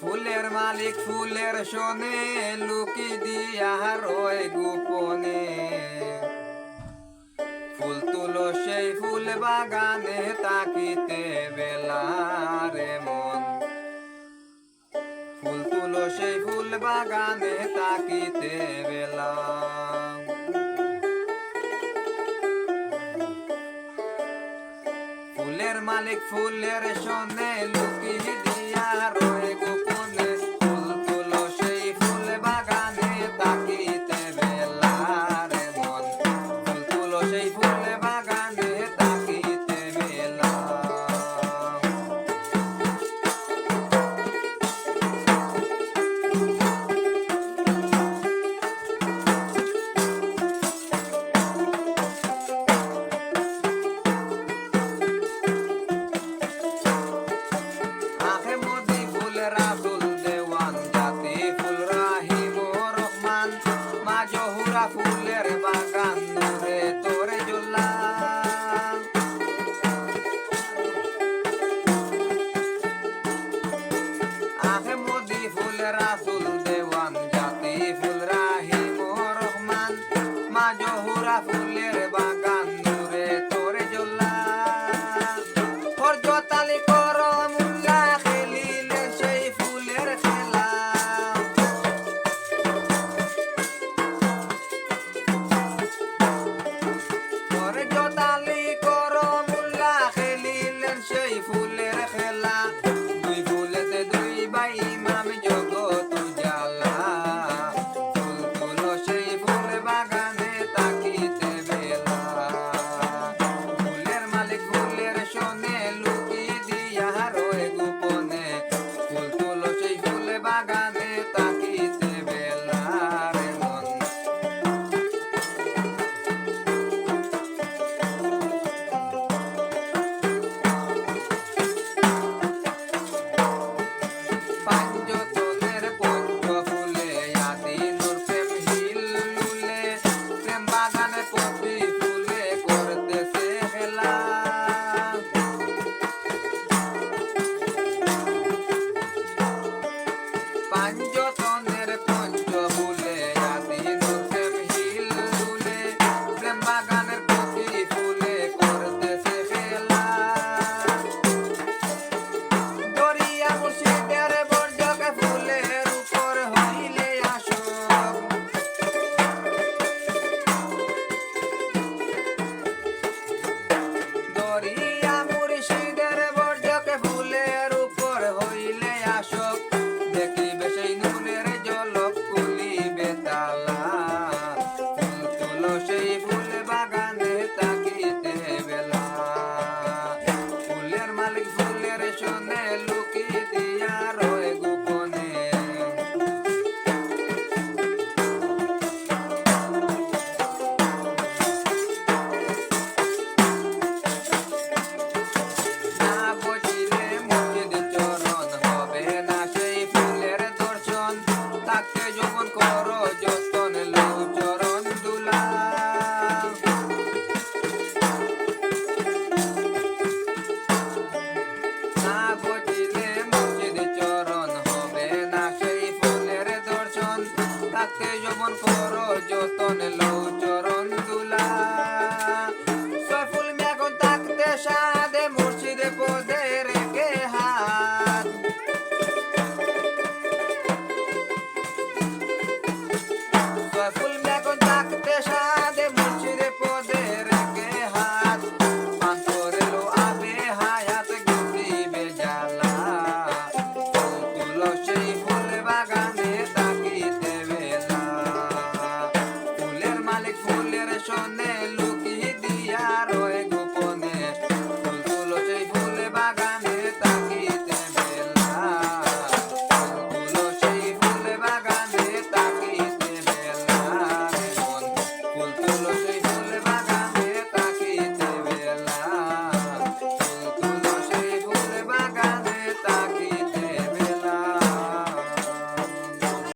ফুলের মালিক ফুলের শোনে, লুকি দিয়া রয় গোপনে। ফুল তুলো সেই ফুল বাগানে, তাকিতে বেলারে মন। ফুল তুলো সেই ফুল বাগানে, তাকিতে বেলা। ফুলের মালিক ফুলের শোনে, লুকি দিয়া রয়ে গোপনে। মা জহুরা ফুলের বা চরণ লৌ চরণ তুলা। সফুল মিয়া কোন তাকতে সা ফুলের সনে লুক